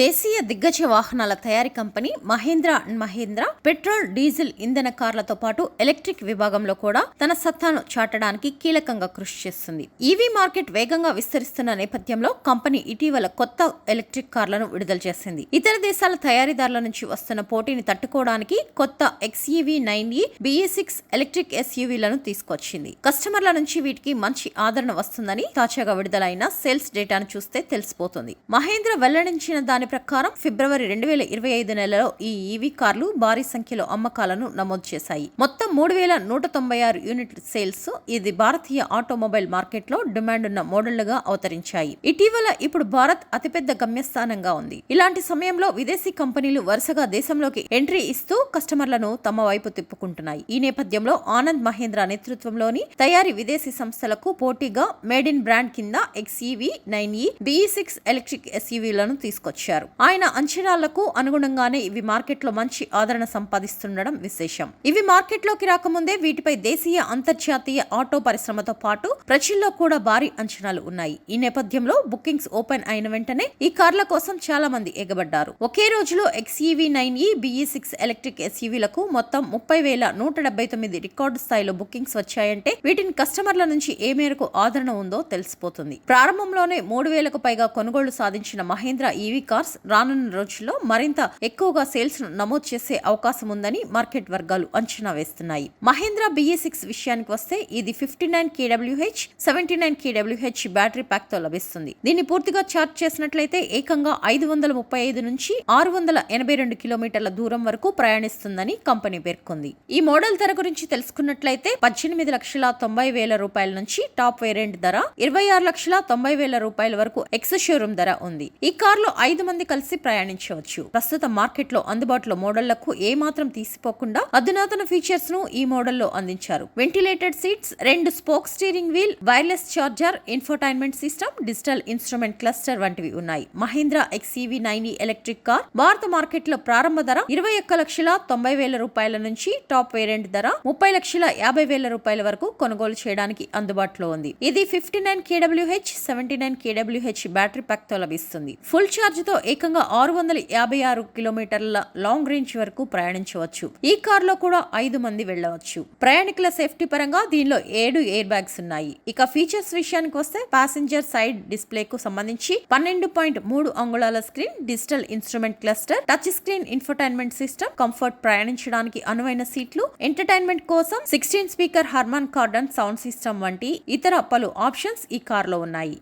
దేశీయ దిగ్గజ వాహనాల తయారీ company Mahindra and Mahindra petrol diesel ఇంధన కార్లతో పాటు ఎలక్ట్రిక్ విభాగంలో కూడా తన సత్తాను చాటడానికి కీలకంగా కృషి చేస్తుంది. ఈవీ మార్కెట్ వేగంగా విస్తరిస్తున్న నేపథ్యంలో కంపెనీ ఇటీవల కొత్త ఎలక్ట్రిక్ కార్లను విడుదల చేసింది. ఇతర దేశాల తయారీదారుల నుంచి వస్తున్న పోటీని తట్టుకోవడానికి కొత్త XEV nine E BE six electric ఎస్యూవీలను తీసుకొచ్చింది. కస్టమర్ల నుంచి వీటికి మంచి ఆదరణ వస్తుందని తాజాగా విడుదలైన సేల్స్ డేటాను చూస్తే తెలిసిపోతుంది. మహేంద్ర వెల్లడించిన దాని ప్రకారం ఫిబ్రవరి రెండు వేల ఇరవై ఐదు నెలలో ఈ ఈవీ కార్లు భారీ సంఖ్యలో అమ్మకాలను నమోదు చేశాయి. మొత్తం మూడు వేల నూట తొంభై ఆరు యూనిట్ సేల్స్ ఇది భారతీయ ఆటోమొబైల్ మార్కెట్లో డిమాండ్ ఉన్న మోడళ్ళుగా అవతరించాయి. ఇటీవల ఇప్పుడు భారత్ అతిపెద్ద గమ్యస్థానంగా ఉంది. ఇలాంటి సమయంలో విదేశీ కంపెనీలు వరుసగా దేశంలోకి ఎంట్రీ ఇస్తూ కస్టమర్లను తమ వైపు తిప్పుకుంటున్నాయి. ఈ నేపథ్యంలో ఆనంద్ మహేంద్ర నేతృత్వంలోని తయారీ విదేశీ సంస్థలకు పోటీగా మేడ్ ఇన్ బ్రాండ్ కింద XEV nine E BE six electric ఎస్ఈవీలను తీసుకొచ్చారు. ఆయన అంచనాలకు అనుగుణంగానే ఇవి మార్కెట్లో మంచి ఆదరణ సంపాదిస్తుండడం విశేషం. ఇవి మార్కెట్లోకి రాకముందే వీటిపై దేశీయ అంతర్జాతీయ ఆటో పరిశ్రమతో పాటు ప్రజల్లో కూడా భారీ అంచనాలు ఉన్నాయి. ఈ నేపథ్యంలో బుకింగ్స్ ఓపెన్ అయిన వెంటనే ఈ కార్ల కోసం చాలా మంది ఎగబడ్డారు. ఒకే రోజులో XEV nine E BE six electric ఎస్యూవీలకు మొత్తం ముప్పై వేల నూట డెబ్బై తొమ్మిది రికార్డు స్థాయిలో బుకింగ్స్ వచ్చాయంటే వీటిని కస్టమర్ల నుంచి ఏ మేరకు ఆదరణ ఉందో తెలిసిపోతుంది. ప్రారంభంలోనే మూడు వేలకు పైగా కొనుగోళ్ళు సాధించిన మహేంద్ర ఈవీ కార్స్ రానున్న రోజుల్లో మరింత ఎక్కువగా సేల్స్ను నమోదు చేసే అవకాశం ఉందని మార్కెట్ వర్గాలు అంచనా వేస్తున్నాయి. మహేంద్ర బిఏ సిక్స్ విషయానికి వస్తే ఇది fifty nine కేడబ్ల్యూహెచ్ seventy nine కేడబ్ల్యూహెచ్ battery ప్యాక్తో లభిస్తుంది. దీన్ని పూర్తిగా చార్జ్ చేసినట్లయితే ఏకంగా ఐదు వందల ముప్పై ఐదు నుంచి ఆరు వందల ఎనభై రెండు కిలోమీటర్ల దూరం వరకు ప్రయాణిస్తుందని కంపెనీ పేర్కొంది. ఈ మోడల్ ధర గురించి తెలుసుకున్నట్లయితే పద్దెనిమిది లక్షల తొంభై వేల రూపాయల నుంచి టాప్ వేరియంట్ ధర ఇరవై ఆరు లక్షల తొంభై వేల రూపాయల వరకు ఎక్స్ షోరూమ్ ధర ఉంది. ఈ కార్లో ఐదు మంది కలిసి ప్రయాణించవచ్చు. ప్రస్తుత మార్కెట్లో అందుబాటులో మోడళ్ళకు ఏ మాత్రం తీసిపోకుండా అధునాతన ఫీచర్స్ను ఈ మోడల్లో అందించారు. వెంటిలేటెడ్ సీట్స్ రెండు spoke steering wheel wireless charger infotainment system digital instrument cluster వంటివి ఉన్నాయి. Mahindra XEV nine electric car భారత మార్కెట్లో ప్రారంభ ధర ఇరవై ఒక్క లక్షల తొంభై వేల రూపాయల నుంచి టాప్ వేరియంట్ ధర ముప్పై లక్షల యాభై వేల రూపాయల వరకు కొనుగోలు చేయడానికి అందుబాటులో ఉంది. ఇది fifty nine కేడబ్ల్యూహెచ్ seventy nine కేడబ్ల్యూహెచ్ battery ప్యాక్తో లభిస్తుంది. ఫుల్ ఛార్జ్తో ఏకంగా ఆరు వందల యాభై ఆరు కిలోమీటర్ల లాంగ్ రేంజ్ వరకు ప్రయాణించవచ్చు. ఈ కార్లో కూడా ఐదు మంది వెళ్ళవచ్చు. ప్రయాణికుల సేఫ్టీ పరంగా దీనిలో ఏడు ఎయిర్ బ్యాగ్స్ ఉన్నాయి. ఇక ఫీచర్స్ విషయానికి వస్తే ప్యాసింజర్ సైడ్ డిస్ప్లే కు సంబంధించి పన్నెండు పాయింట్ మూడు అంగుళాల screen digital instrument cluster touch screen infotainment system comfort ప్రయాణించడానికి అనువైన సీట్లు ఎంటర్టైన్మెంట్ కోసం sixteen speaker Harman Kardon sound system వంటి ఇతర పలు ఆప్షన్స్ ఈ కార్లో ఉన్నాయి.